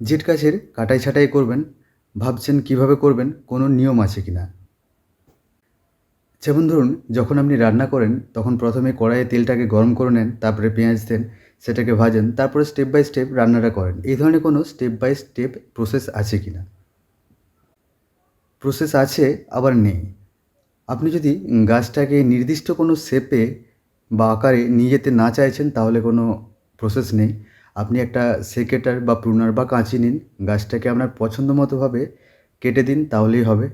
Jet গাছের কাটাই ছাঁটাই করবেন, ভাবছেন কীভাবে করবেন, কোনো নিয়ম আছে কি না যেমন ধরুন, যখন আপনি রান্না করেন, তখন প্রথমে কড়াইয়ে তেলটাকে গরম করে নেন, তারপরে পেঁয়াজ দেন, সেটাকে ভাজেন, তারপরে স্টেপ বাই স্টেপ রান্নাটা করেন। এই ধরনের কোনো স্টেপ বাই স্টেপ প্রসেস আছে কি না প্রসেস আছে, আবার নেই। আপনি যদি গাছটাকে নির্দিষ্ট কোনো শেপে বা আকারে নিয়ে যেতে না চাইছেন, তাহলে কোনো প্রসেস নেই। আপনি একটা সেকেটার বা প্রুনার বা কাঁচি নিন, গাছটাকে আপনার পছন্দ মতোভাবে কেটে দিন, তাহলেই হবে।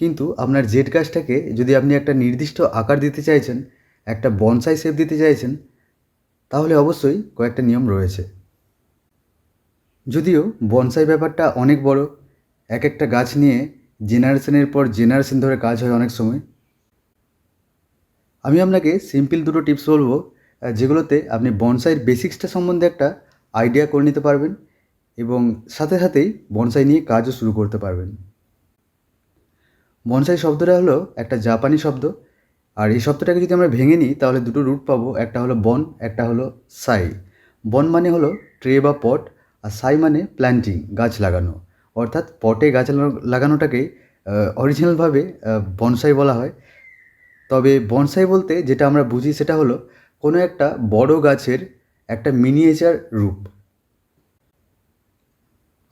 কিন্তু আপনার জেট গাছটাকে যদি আপনি একটা নির্দিষ্ট আকার দিতে চাইছেন, একটা বনসাই শেপ দিতে চাইছেন, তাহলে অবশ্যই কয়েকটা নিয়ম রয়েছে। যদিও বনসাই ব্যাপারটা অনেক বড় এক একটা গাছ নিয়ে জেনারেশনের পর জেনারেশন ধরে কাজ হয় অনেক সময়। আমি আপনাকে সিম্পল দুটো টিপস বলব যেগুলোতে আপনি বনসাইয়ের বেসিক্সটা সম্বন্ধে একটা আইডিয়া করে নিতে পারবেন এবং সাথে সাথেই বনসাই নিয়ে কাজও শুরু করতে পারবেন। বনসাই শব্দটা হলো একটা জাপানি শব্দ। আর এই শব্দটাকে যদি আমরা ভেঙে নিই, তাহলে দুটো রুট পাবো, একটা হলো বন একটা হলো সাই বন মানে হলো ট্রে বা পট আর সাই মানে প্ল্যান্টিং গাছ লাগানো। অর্থাৎ পটে গাছ লাগা- লাগানোটাকেই অরিজিনালভাবে বনসাই বলা হয়। তবে বনসাই বলতে যেটা আমরা বুঝি সেটা হলো কোনো একটা বড় গাছের একটা মিনিয়েচার রূপ।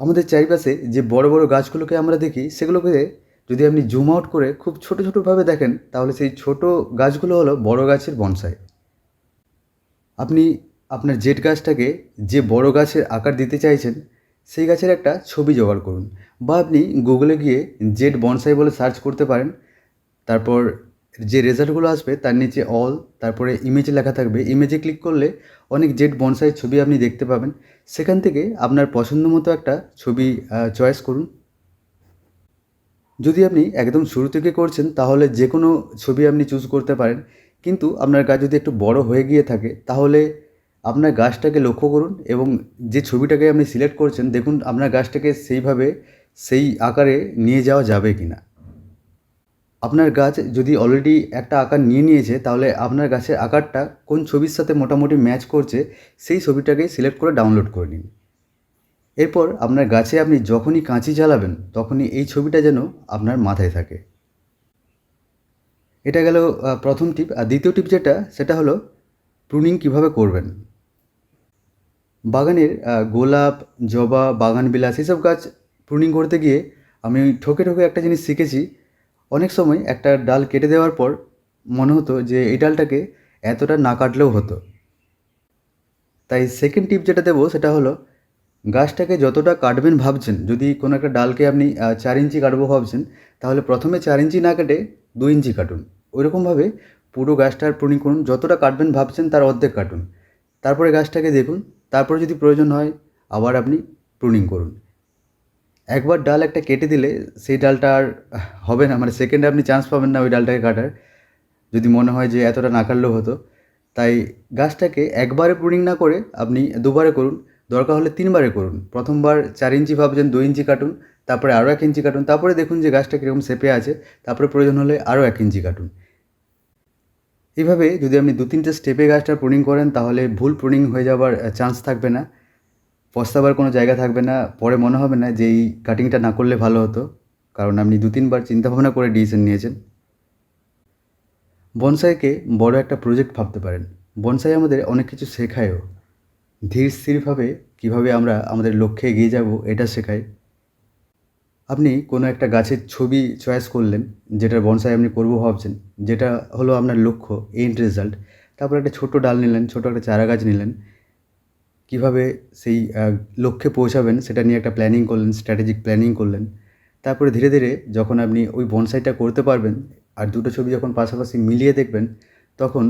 আমাদের চারিপাশে যে বড় বড় গাছগুলোকে আমরা দেখি, সেগুলোকে যদি আপনি জুম আউট করে খুব ছোটো ছোটোভাবে দেখেন, তাহলে সেই ছোট গাছগুলো হলো বড় গাছের বনসাই আপনি আপনার জেট গাছটাকে যে বড় গাছের আকার দিতে চাইছেন, সেই গাছের একটা ছবি জোগাড় করুন। বা আপনি গুগলে গিয়ে জেট বনসাই বলে সার্চ করতে পারেন, তারপর যে রেজাল্টগুলো আসবে, তার নিচে অল তারপরে ইমেজে লেখা থাকবে। ইমেজে ক্লিক করলে অনেক জেট বনসাইয়ের ছবি আপনি দেখতে পাবেন। সেখান থেকে আপনার পছন্দ মতো একটা ছবি চয়েস করুন। যদি আপনি একদম শুরু থেকে করছেন, তাহলে যে কোনো ছবি আপনি চুজ করতে পারেন। কিন্তু আপনার গাছ যদি একটু বড় হয়ে গিয়ে থাকে, তাহলে আপনার গাছটাকে লক্ষ্য করুন এবং যে ছবিটাকে আপনি সিলেক্ট করছেন, দেখুন আপনার গাছটাকে সেইভাবে, সেই আকারে নিয়ে যাওয়া যাবে কি না আপনার গাছ যদি অলরেডি একটা আকার নিয়ে নিয়েছে, তাহলে আপনার গাছের আকারটা কোন ছবির সাথে মোটামুটি ম্যাচ করছে, সেই ছবিটাকে সিলেক্ট করে ডাউনলোড করে নিন। এরপর আপনার গাছে আপনি যখনই কাঁচি চালাবেন তখনই এই ছবিটা যেন আপনার মাথায় থাকে। এটা গেল প্রথম টিপ আর দ্বিতীয় টিপ যেটা, সেটা হলো প্রুনিং কীভাবে করবেন। বাগানের গোলাপ, জবা বাগান বিলাস এসব গাছ প্রুনিং করতে গিয়ে আমি ঠকে ঠকে একটা জিনিস শিখেছি। অনেক সময় একটা ডাল কেটে দেওয়ার পর মনে হতো যে এই ডালটাকে এতটা না কাটলেও হতো। তাই সেকেন্ড টিপ যেটা দেবো সেটা হলো, গাছটাকে যতটা কাটবেন ভাবছেন, যদি কোনো একটা ডালকে আপনি চার ইঞ্চি কাটবো ভাবছেন, তাহলে প্রথমে চার ইঞ্চি না কেটে দু ইঞ্চি কাটুন। ওইরকমভাবে পুরো গাছটার প্রুনিং করুন যতটা কাটবেন ভাবছেন তার অর্ধেক কাটুন। তারপরে গাছটাকে দেখুন, তারপরে যদি প্রয়োজন হয় আবার আপনি প্রুনিং করুন। একবার ডাল একটা কেটে দিলে সেই ডালটা আর হবে না মানে সেকেন্ডে আপনি চান্স পাবেন না ওই ডালটাকে কাটার। যদি মনে হয় যে এতটা না কাটলেও হতো। তাই গাছটাকে একবারে প্রুনিং না করে আপনি দুবারে করুন, দরকার হলে তিনবারে করুন। প্রথমবার চার ইঞ্চি ভাবছেন, দু ইঞ্চি কাটুন, তারপরে আরও এক ইঞ্চি কাটুন, তারপরে দেখুন যে গাছটা কীরকম শেপে আছে, তারপরে প্রয়োজন হলে আরও এক ইঞ্চি কাটুন। এইভাবে যদি আপনি দু তিনটে স্টেপে গাছটা প্রুনিং করেন, তাহলে ভুল প্রুনিং হয়ে যাওয়ার চান্স থাকবে না। পস্তাবার কোনো জায়গা থাকবে না। পরে মনে হবে না যে এই কাটিংটা না করলে ভালো হতো। কারণ আপনি দু, তিনবার চিন্তাভাবনা করে ডিসিশন নিয়েছেন। বনসাইকে বড় একটা প্রজেক্ট ভাবতে পারেন। বনসাই আমাদের অনেক কিছু শেখায়ও। ধীর স্থিরভাবে কীভাবে আমরা আমাদের লক্ষ্যে এগিয়ে যাব এটা শেখায়। আপনি কোনো একটা গাছের ছবি চয়েস করলেন, যেটার বনসাই আপনি করব ভাবছেন, যেটা হলো আপনার লক্ষ্য এন্ড রেজাল্ট তারপর একটা ছোটো ডাল নিলেন, ছোটো একটা চারা গাছ নিলেন। কীভাবে সেই লক্ষ্যে পৌঁছাবেন সেটা নিয়ে একটা প্ল্যানিং করলেন স্ট্র্যাটেজিক প্ল্যানিং করলেন। তারপরে ধীরে ধীরে যখন আপনি ওই বনসাইটা করতে পারবেন আর দুটো ছবি যখন পাশাপাশি মিলিয়ে দেখবেন, তখন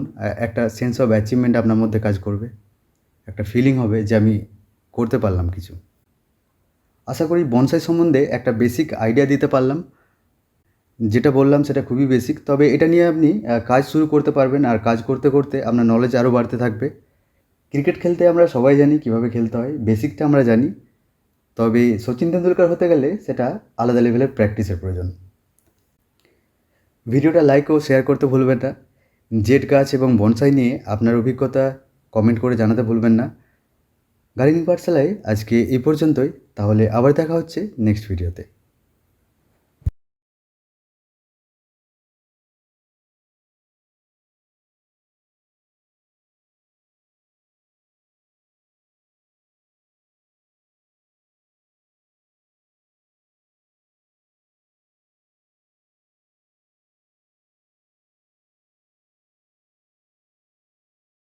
একটা সেন্স অফ অ্যাচিভমেন্ট আপনার মধ্যে কাজ করবে। একটা ফিলিং হবে যে আমি করতে পারলাম কিছু। আশা করি বনসাই সম্বন্ধে একটা বেসিক আইডিয়া দিতে পারলাম। যেটা বললাম সেটা খুবই বেসিক তবে এটা নিয়ে আপনি কাজ শুরু করতে পারবেন আর কাজ করতে করতে আপনার নলেজ আরও বাড়তে থাকবে। ক্রিকেট খেলতে আমরা সবাই জানি কীভাবে খেলতে হয়, বেসিকটা আমরা জানি। তবে সচিন তেন্ডুলকার হতে গেলে সেটা আলাদা লেভেলের প্র্যাকটিসের প্রয়োজন। ভিডিওটা লাইক ও শেয়ার করতে ভুলবেন না। জেট গাছ এবং বনসাই নিয়ে আপনার অভিজ্ঞতা কমেন্ট করে জানাতে ভুলবেন না। গার্ডেনিং পাঠশালায় আজকে এই পর্যন্তই। তাহলে আবার দেখা হচ্ছে নেক্সট ভিডিওতে